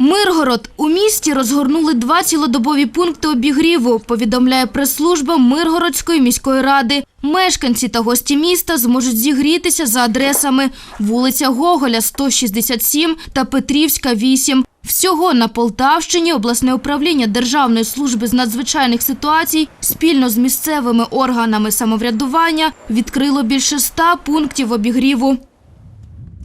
Миргород у місті розгорнули два цілодобові пункти обігріву. Повідомляє прес-служба Миргородської міської ради. Мешканці та гості міста зможуть зігрітися за адресами вулиця Гоголя 167 та Петрівська 8. Всього на Полтавщині обласне управління Державної служби з надзвичайних ситуацій спільно з місцевими органами самоврядування відкрило більше ста пунктів обігріву.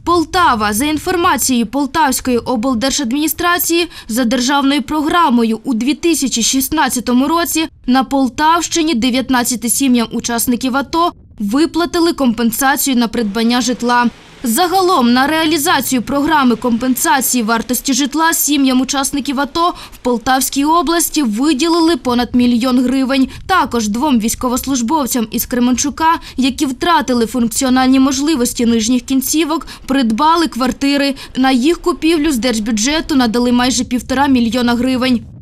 Полтава. За інформацією Полтавської облдержадміністрації за державною програмою у 2016 році на Полтавщині 19 сім'ям учасників АТО виплатили компенсацію на придбання житла. Загалом на реалізацію програми компенсації вартості житла сім'ям учасників АТО в Полтавській області виділили понад мільйон гривень. Також двом військовослужбовцям із Кременчука, які втратили функціональні можливості нижніх кінцівок, придбали квартири. На їх купівлю з держбюджету надали майже півтора мільйона гривень.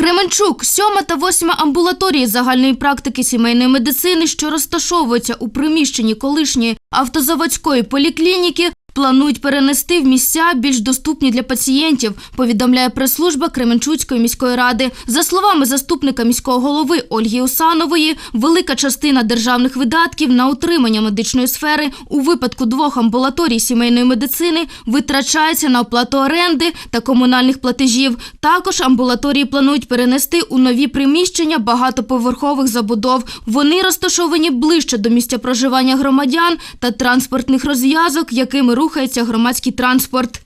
Кременчук, сьома та восьма амбулаторії загальної практики сімейної медицини, що розташовуються у приміщенні колишньої автозаводської поліклініки, планують перенести в місця більш доступні для пацієнтів, повідомляє прес-служба Кременчуцької міської ради. За словами заступника міського голови Ольги Усанової, велика частина державних видатків на утримання медичної сфери у випадку двох амбулаторій сімейної медицини витрачається на оплату оренди та комунальних платежів. Також амбулаторії планують перенести у нові приміщення багатоповерхових забудов. Вони розташовані ближче до місця проживання громадян та транспортних розв'язок, якими рухається громадський транспорт.